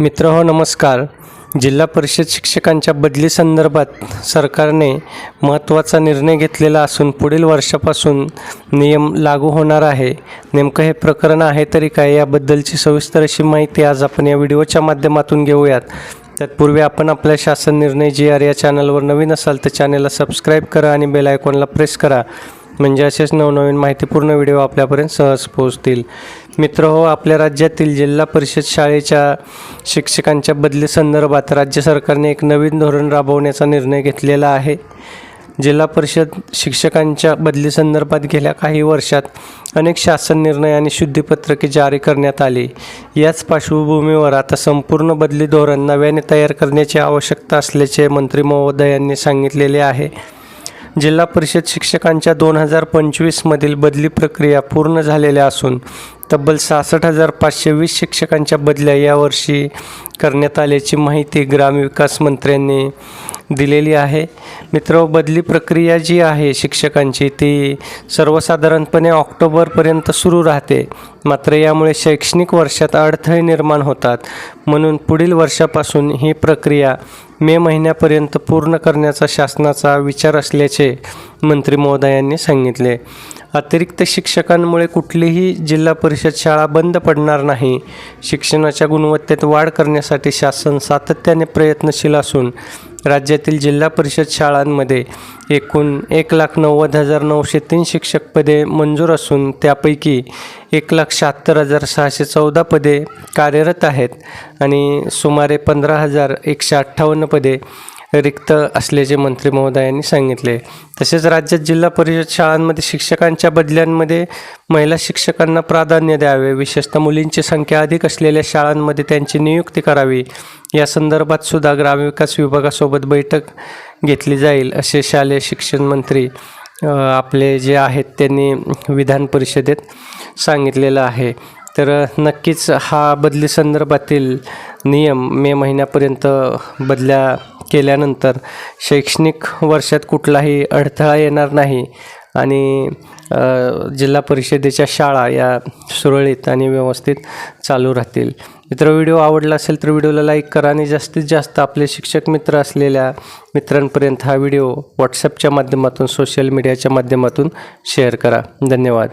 मित्र हो नमस्कार. जिल्हा परिषद शिक्षकांच्या बदली संदर्भात सरकारने महत्त्वाचा निर्णय घेतलेला असून पुढील वर्षापासून नियम लागू होणार आहे. नेमकं हे प्रकरण आहे तरी काय याबद्दलची सविस्तर अशी माहिती आज आपण या व्हिडिओच्या माध्यमातून घेऊयात. तत्पूर्वी आपण आपल्या शासन निर्णय जी आर या चॅनलवर नवीन असाल तर चॅनलला सबस्क्राईब करा आणि बेल आयकॉनला प्रेस करा. म्हणजे असेच नवनवीन माहितीपूर्ण व्हिडिओ आपल्यापर्यंत सहज पोहोचतील. मित्र हो आपल्या राज्यातील जिल्हा परिषद शाळेच्या शिक्षकांच्या बदली संदर्भात राज्य सरकारने एक नवीन धोरण राबवण्याचा निर्णय घेतलेला आहे. जिल्हा परिषद शिक्षकांच्या बदली संदर्भात गेल्या काही वर्षात अनेक शासन निर्णय आणि शुद्धीपत्रके जारी करण्यात आली. याच पार्श्वभूमीवर आता संपूर्ण बदली धोरण नव्याने तयार करण्याची आवश्यकता असल्याचे मंत्री महोदयांनी सांगितलेले आहे. जिल्हा परिषद शिक्षकांच्या दोन हजार पंचवीसमधील बदली प्रक्रिया पूर्ण झालेल्या असून तब्बल सहासष्ट हजार पाचशे वीस शिक्षकांच्या बदल्या यावर्षी करण्यात आल्याची माहिती ग्रामविकास मंत्र्यांनी दिलेली आहे. मित्र बदली प्रक्रिया जी आहे शिक्षकांची ती सर्वसाधारणपणे ऑक्टोबरपर्यंत सुरू राहते. मात्र यामुळे शैक्षणिक वर्षात अडथळे निर्माण होतात. म्हणून पुढील वर्षापासून ही प्रक्रिया मे महिन्यापर्यंत पूर्ण करण्याचा शासनाचा विचार असल्याचे मंत्री महोदयांनी सांगितले. अतिरिक्त शिक्षकांमुळे कुठलीही जिल्हा परिषद शाळा बंद पडणार नाही. शिक्षणाच्या गुणवत्तेत वाढ करण्यासाठी शासन सातत्याने प्रयत्नशील असून राज्यातील जिल्हा परिषद शाळांमध्ये एकूण एक लाख नव्वद हजार नऊशे तीन शिक्षक पदे मंजूर असून त्यापैकी एक लाख शहात्तर हजार सहाशे चौदा पदे कार्यरत आहेत आणि सुमारे पंधरा हजार एकशे अठ्ठावन्न पदे रिक्त असल्याचे मंत्री महोदयांनी सांगितले. तसेच राज्यात जिल्हा परिषद शाळांमध्ये शिक्षकांच्या बदल्यांमध्ये महिला शिक्षकांना प्राधान्य द्यावे. विशेषतः मुलींची संख्या अधिक असलेल्या शाळांमध्ये त्यांची नियुक्ती करावी. या संदर्भात सुद्धा ग्रामविकास विभागासोबत बैठक घेतली जाईल असे शालेय शिक्षण मंत्री आपले जे आहेत त्यांनी विधान परिषदेत सांगितलेलं आहे. तर नक्कीच हा बदली संदर्भातील नियम मे महिन्यापर्यंत बदल्या केल्यानंतर शैक्षणिक वर्षात कुठलाही अडथळा येणार नाही. आणि जिल्हा परिषदेच्या शाळा या सुरळीत आणि व्यवस्थित चालू राहतील. मित्र व्हिडिओ आवडला असेल तर व्हिडिओला लाईक करा आणि जास्तीत जास्त आपले शिक्षक मित्र असलेल्या मित्रांपर्यंत हा व्हिडिओ व्हॉट्सअपच्या माध्यमातून सोशल मीडियाच्या माध्यमातून शेअर करा. धन्यवाद.